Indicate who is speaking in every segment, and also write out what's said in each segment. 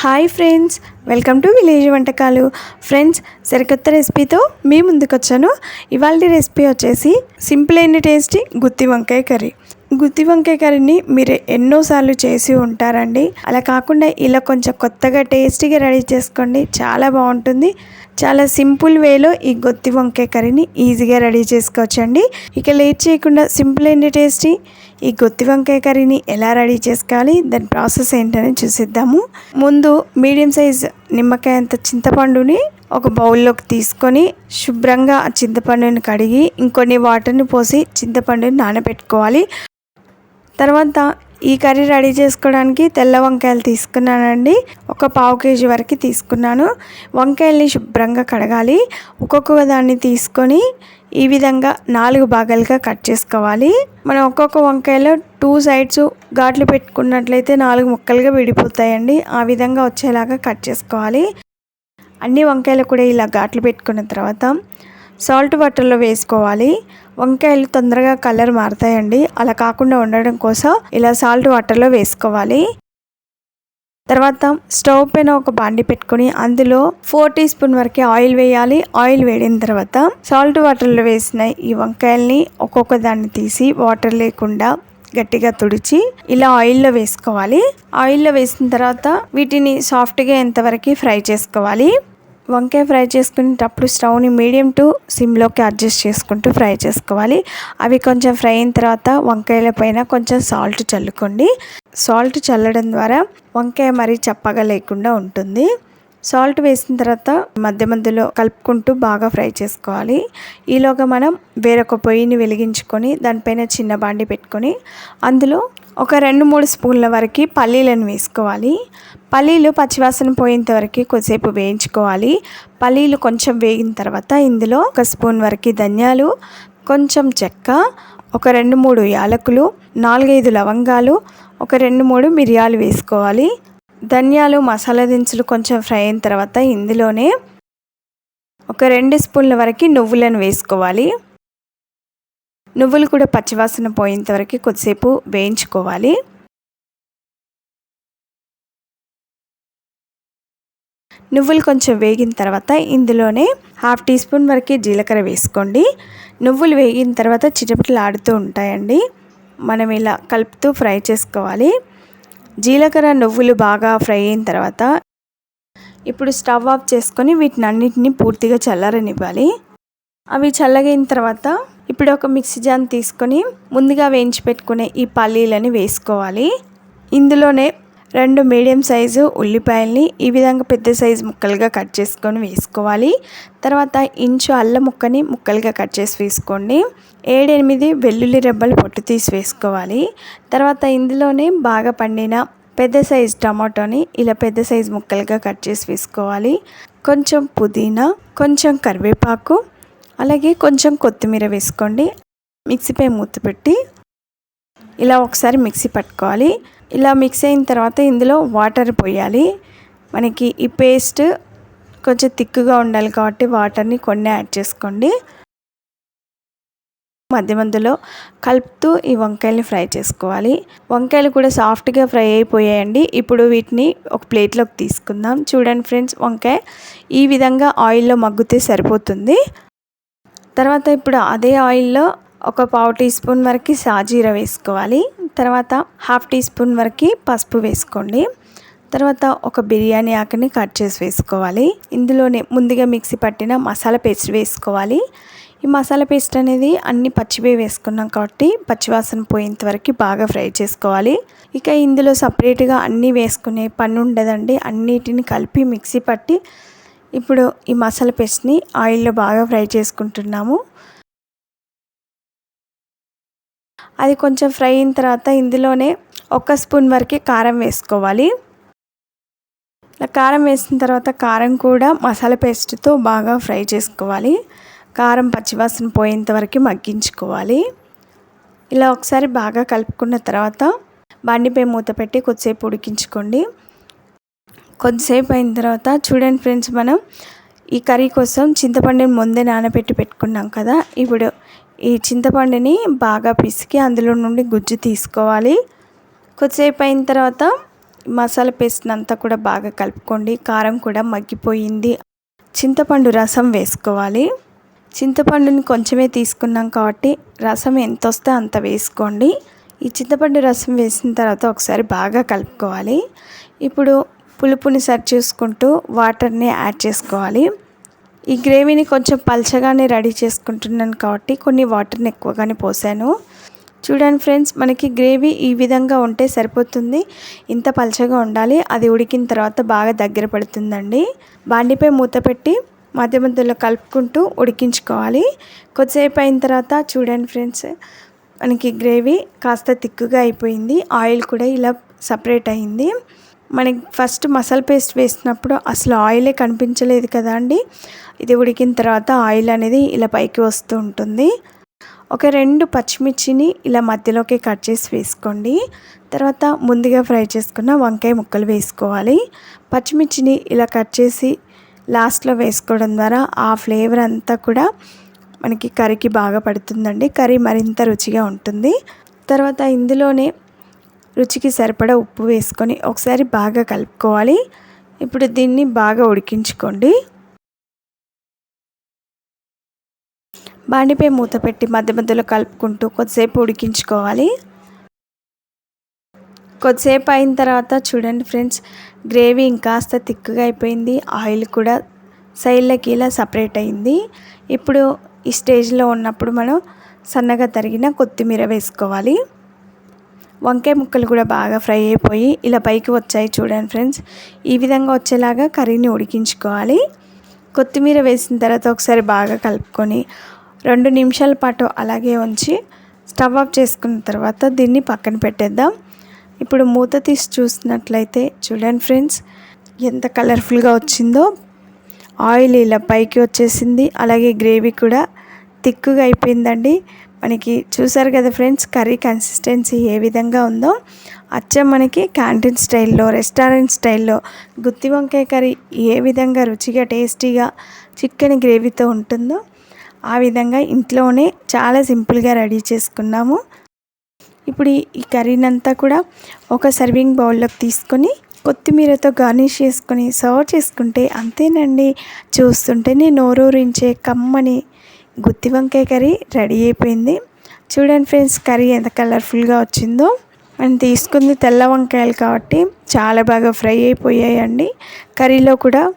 Speaker 1: Hi friends welcome to village వంటకాలు. Friends సరికొత్త రెసిపీతో మీ ముందుకు వచ్చాను ఇవాళ రెసిపీ వచ్చేసి సింపుల్ అయిన టేస్టీ గుత్తి వంకాయ కర్రీ. గుత్తి వంకాయ కర్రీని మీరు ఎన్నోసార్లు చేసి ఉంటారండి. అలా కాకుండా ఇలా కొంచెం కొత్తగా టేస్టీగా రెడీ చేసుకోండి. చాలా బాగుంటుంది. చాలా సింపుల్ వేలో ఈ గుత్తి వంకాయ కర్రీని ఈజీగా రెడీ చేసుకోవచ్చండి. ఇక లేట్ చేయకుండా సింపుల్ అయిన టేస్టీ ఈ గొత్తి వంకాయ కర్రీని ఎలా రెడీ చేసుకోవాలి? దాని ప్రాసెస్ ఏంటని చూసిద్దాము. ముందు మీడియం సైజ్ నిమ్మకాయ అంత చింతపండుని ఒక బౌల్లోకి తీసుకొని శుభ్రంగా ఆ చింతపండుని కడిగి ఇంకొన్ని వాటర్ని పోసి చింతపండుని నానబెట్టుకోవాలి. తర్వాత ఈ కర్రీ రెడీ చేసుకోవడానికి తెల్ల వంకాయలు తీసుకున్నానండి. ఒక పావు కేజీ వరకు తీసుకున్నాను. వంకాయల్ని శుభ్రంగా కడగాలి. ఒక్కొక్క దాన్ని తీసుకొని ఈ విధంగా నాలుగు భాగాలుగా కట్ చేసుకోవాలి. మనం ఒక్కొక్క వంకాయలో టూ సైడ్స్ ఘాట్లు పెట్టుకున్నట్లయితే నాలుగు ముక్కలుగా విడిపోతాయండి. ఆ విధంగా వచ్చేలాగా కట్ చేసుకోవాలి. అన్ని వంకాయలు కూడా ఇలా ఘాట్లు పెట్టుకున్న తర్వాత సాల్ట్ వాటర్లో వేసుకోవాలి. వంకాయలు తొందరగా కలర్ మారుతాయండి. అలా కాకుండా ఉండడం కోసం ఇలా సాల్ట్ వాటర్లో వేసుకోవాలి. తర్వాత స్టవ్ పైన ఒక బాండి పెట్టుకొని అందులో ఫోర్ టీ స్పూన్ వరకే ఆయిల్ వేయాలి. ఆయిల్ వేడిన తర్వాత సాల్ట్ వాటర్లో వేసిన ఈ వంకాయల్ని ఒక్కొక్క దాన్ని తీసి వాటర్ లేకుండా గట్టిగా తుడిచి ఇలా ఆయిల్లో వేసుకోవాలి. ఆయిల్లో వేసిన తర్వాత వీటిని సాఫ్ట్గా ఎంతవరకు ఫ్రై చేసుకోవాలి. వంకాయ ఫ్రై చేసుకునేటప్పుడు స్టవ్ని మీడియం టు సిమ్లోకి అడ్జస్ట్ చేసుకుంటూ ఫ్రై చేసుకోవాలి. అవి కొంచెం ఫ్రై అయిన తర్వాత వంకాయల పైన కొంచెం సాల్ట్ చల్లుకోండి. సాల్ట్ చల్లడం ద్వారా వంకాయ మరీ చప్పగా లేకుండా ఉంటుంది. సాల్ట్ వేసిన తర్వాత మధ్య మధ్యలో కలుపుకుంటూ బాగా ఫ్రై చేసుకోవాలి. ఈలోగా మనం వేరొక పొయ్యిని వెలిగించుకొని దానిపైన చిన్న బాండి పెట్టుకొని అందులో ఒక రెండు మూడు స్పూన్ల వరకు పల్లీలను వేసుకోవాలి. పల్లీలు పచ్చివాసన పోయేంత వరకు కొద్దిసేపు వేయించుకోవాలి. పల్లీలు కొంచెం వేగిన తర్వాత ఇందులో ఒక స్పూన్ వరకు ధనియాలు కొంచెం చెక్క ఒక రెండు మూడు యాలకులు నాలుగైదు లవంగాలు ఒక రెండు మూడు మిరియాలు వేసుకోవాలి. ధనియాలు మసాలా దినుసులు కొంచెం ఫ్రై అయిన తర్వాత ఇందులోనే ఒక రెండు స్పూన్ల వరకు నువ్వులను వేసుకోవాలి. నువ్వులు కూడా పచ్చివాసన పోయేంత వరకు కొద్దిసేపు వేయించుకోవాలి. నువ్వులు కొంచెం వేగిన తర్వాత ఇందులోనే హాఫ్ టీ స్పూన్ వరకు జీలకర్ర వేసుకోండి. నువ్వులు వేగిన తర్వాత చిటపటలు ఆడుతూ ఉంటాయండి. మనం ఇలా కలుపుతూ ఫ్రై చేసుకోవాలి. జీలకర్ర నువ్వులు బాగా ఫ్రై అయిన తర్వాత ఇప్పుడు స్టవ్ ఆఫ్ చేసుకొని వీటిని అన్నింటినీ పూర్తిగా చల్లారనివ్వాలి. అవి చల్లగైన తర్వాత ఇప్పుడు ఒక మిక్సీ జాన్ తీసుకొని ముందుగా వేయించి పెట్టుకునే ఈ పల్లీలని వేసుకోవాలి. ఇందులోనే రెండు మీడియం సైజు ఉల్లిపాయల్ని ఈ విధంగా పెద్ద సైజు ముక్కలుగా కట్ చేసుకొని వేసుకోవాలి. తర్వాత ఇంచు అల్లం ముక్కని ముక్కలుగా కట్ చేసి వేసుకోండి. ఏడెనిమిది వెల్లుల్లి రెబ్బలు పొట్టు తీసి వేసుకోవాలి. తర్వాత ఇందులోనే బాగా పండిన పెద్ద సైజు టమాటోని ఇలా పెద్ద సైజు ముక్కలుగా కట్ చేసి వేసుకోవాలి. కొంచెం పుదీనా కొంచెం కరివేపాకు అలాగే కొంచెం కొత్తిమీర వేసుకోండి. మిక్సీపై మూత పెట్టి ఇలా ఒకసారి మిక్సీ పట్టుకోవాలి. ఇలా మిక్స్ అయిన తర్వాత ఇందులో వాటర్ పోయాలి. మనకి ఈ పేస్ట్ కొంచెం థిక్గా ఉండాలి కాబట్టి వాటర్ని కొన్ని యాడ్ చేసుకోండి. మధ్య మధ్యలో కలుపుతూ ఈ వంకాయల్ని ఫ్రై చేసుకోవాలి. వంకాయలు కూడా సాఫ్ట్గా ఫ్రై అయిపోయాయండి. ఇప్పుడు వీటిని ఒక ప్లేట్లోకి తీసుకుందాం. చూడండి ఫ్రెండ్స్ వంకాయ ఈ విధంగా ఆయిల్లో మగ్గితే సరిపోతుంది. తర్వాత ఇప్పుడు అదే ఆయిల్లో ఒక పావు టీ స్పూన్ వరకు సాజీర వేసుకోవాలి. తర్వాత హాఫ్ టీ స్పూన్ వరకు పసుపు వేసుకోండి. తర్వాత ఒక బిర్యానీ ఆకుని కట్ చేసి వేసుకోవాలి. ఇందులోనే ముందుగా మిక్సీ పట్టిన మసాలా పేస్ట్ వేసుకోవాలి. ఈ మసాలా పేస్ట్ అనేది అన్ని పచ్చివే వేసుకున్నాం కాబట్టి పచ్చివాసన పోయేంత వరకు బాగా ఫ్రై చేసుకోవాలి. ఇక ఇందులో సపరేట్గా అన్నీ వేసుకునే పని ఉండదండి. అన్నిటిని కలిపి మిక్సీ పట్టి ఇప్పుడు ఈ మసాలా పేస్ట్ని ఆయిల్లో బాగా ఫ్రై చేసుకుంటున్నాము. అది కొంచెం ఫ్రై అయిన తర్వాత ఇందులోనే ఒక స్పూన్ వరకే కారం వేసుకోవాలి. కారం వేసిన తర్వాత కారం కూడా మసాలా పేస్ట్తో బాగా ఫ్రై చేసుకోవాలి. కారం పచ్చివాసన పోయేంత వరకు మగ్గించుకోవాలి. ఇలా ఒకసారి బాగా కలుపుకున్న తర్వాత బండిపై మూత పెట్టి కొద్దిసేపు ఉడికించుకోండి. కొద్దిసేపు అయిన తర్వాత చూడండి ఫ్రెండ్స్ మనం ఈ కర్రీ కోసం చింతపండుని ముందే నానబెట్టి పెట్టుకున్నాం కదా. ఇప్పుడు ఈ చింతపండుని బాగా పిసికి అందులో నుండి గుజ్జు తీసుకోవాలి. కొద్దిసేపు అయిన తర్వాత మసాలా పేస్ట్ని అంతా కూడా బాగా కలుపుకోండి. కారం కూడా మగ్గిపోయింది. చింతపండు రసం వేసుకోవాలి. చింతపండుని కొంచెమే తీసుకున్నాం కాబట్టి రసం ఎంత వస్తే అంత వేసుకోండి. ఈ చింతపండు రసం వేసిన తర్వాత ఒకసారి బాగా కలుపుకోవాలి. ఇప్పుడు పులుపుని సరి చేసుకుంటూ వాటర్ని యాడ్ చేసుకోవాలి. ఈ గ్రేవీని కొంచెం పల్చగానే రెడీ చేసుకుంటున్నాను కాబట్టి కొన్ని వాటర్ని ఎక్కువగానే పోసాను. చూడండి ఫ్రెండ్స్ మనకి గ్రేవీ ఈ విధంగా ఉంటే సరిపోతుంది. ఇంత పలచగా ఉండాలి. అది ఉడికిన తర్వాత బాగా దగ్గర పడుతుందండి. బాండిపై మూత పెట్టి మధ్య మధ్యలో కలుపుకుంటూ ఉడికించుకోవాలి. కొద్దిసేపు అయిన తర్వాత చూడండి ఫ్రెండ్స్ మనకి గ్రేవీ కాస్త తిక్కుగా అయిపోయింది. ఆయిల్ కూడా ఇలా సపరేట్ అయింది. మనకి ఫస్ట్ మసాలా పేస్ట్ వేసినప్పుడు అసలు ఆయిలే కనిపించలేదు కదా అండి. ఇది ఉడికిన తర్వాత ఆయిల్ అనేది ఇలా పైకి వస్తూ ఉంటుంది. ఒక రెండు పచ్చిమిర్చిని ఇలా మధ్యలోకి కట్ చేసి వేసుకోండి. తర్వాత ముందుగా ఫ్రై చేసుకున్న వంకాయ ముక్కలు వేసుకోవాలి. పచ్చిమిర్చిని ఇలా కట్ చేసి లాస్ట్లో వేసుకోవడం ద్వారా ఆ ఫ్లేవర్ అంతా కూడా మనకి కర్రీకి బాగా పడుతుందండి. కర్రీ మరింత రుచిగా ఉంటుంది. తర్వాత ఇందులోనే రుచికి సరిపడా ఉప్పు వేసుకొని ఒకసారి బాగా కలుపుకోవాలి. ఇప్పుడు దీన్ని బాగా ఉడికించుకోండి. బాండిపై మూత పెట్టి మధ్య మధ్యలో కలుపుకుంటూ కొద్దిసేపు ఉడికించుకోవాలి. కొద్దిసేపు అయిన తర్వాత చూడండి ఫ్రెండ్స్ గ్రేవీ ఇంకాస్త తిక్కుగా అయిపోయింది. ఆయిల్ కూడా సైడ్లకి ఇలా సపరేట్ అయింది. ఇప్పుడు ఈ స్టేజ్లో ఉన్నప్పుడు మనం సన్నగా తరిగిన కొత్తిమీర వేసుకోవాలి. వంకాయ ముక్కలు కూడా బాగా ఫ్రై అయిపోయి ఇలా పైకి వచ్చాయి చూడండి ఫ్రెండ్స్. ఈ విధంగా వచ్చేలాగా కర్రీని ఉడికించుకోవాలి. కొత్తిమీర వేసిన తర్వాత ఒకసారి బాగా కలుపుకొని రెండు నిమిషాల పాటు అలాగే ఉంచి స్టవ్ ఆఫ్ చేసుకున్న తర్వాత దీన్ని పక్కన పెట్టేద్దాం. ఇప్పుడు మూత తీసి చూసినట్లయితే చూడండి ఫ్రెండ్స్ ఎంత కలర్ఫుల్గా వచ్చిందో. ఆయిల్ ఇలా పైకి వచ్చేసింది. అలాగే గ్రేవీ కూడా తిక్కుగా అయిపోయిందండి. మనకి చూసారు కదా ఫ్రెండ్స్ కర్రీ కన్సిస్టెన్సీ ఏ విధంగా ఉందో. అచ్చం మనకి క్యాంటీన్ స్టైల్లో రెస్టారెంట్ స్టైల్లో గుత్తి వంకాయ కర్రీ ఏ విధంగా రుచిగా టేస్టీగా చికెన్ గ్రేవీతో ఉంటుందో ఆ విధంగా ఇంట్లోనే చాలా సింపుల్గా రెడీ చేసుకున్నాము. ఇప్పుడు ఈ కర్రీనంతా కూడా ఒక సర్వింగ్ బౌల్లోకి తీసుకొని కొత్తిమీరతో గార్నిష్ చేసుకొని సర్వ్ చేసుకుంటే అంతేనండి. చూస్తుంటేనే నోరూరించే కమ్మని గుత్తి వంకాయ కర్రీ రెడీ అయిపోయింది. చూడండి ఫ్రెండ్స్ కర్రీ ఎంత కలర్ఫుల్గా వచ్చిందో. మనం తీసుకుంది తెల్ల వంకాయలు కాబట్టి చాలా బాగా ఫ్రై అయిపోయాయండి. కర్రీలో కూడా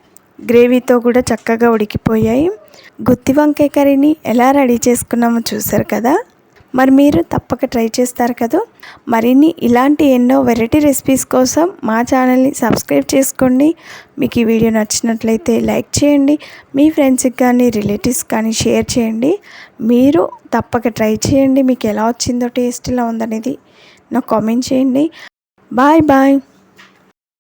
Speaker 1: గ్రేవీతో కూడా చక్కగా ఉడికిపోయాయి. గుత్తి వంకాయ కర్రీని ఎలా రెడీ చేసుకున్నామో చూసారు కదా? మరి మీరు తప్పక ట్రై చేస్తారు కదా. మరిన్ని ఇలాంటి ఎన్నో వెరైటీ రెసిపీస్ కోసం మా ఛానల్ని సబ్స్క్రైబ్ చేసుకోండి. మీకు ఈ వీడియో నచ్చినట్లయితే లైక్ చేయండి. మీ ఫ్రెండ్స్కి కానీ రిలేటివ్స్ కానీ షేర్ చేయండి. మీరు తప్పక ట్రై చేయండి. మీకు ఎలా వచ్చిందో టేస్ట్ ఎలా ఉందనేది నాకు కామెంట్ చేయండి. Bye bye.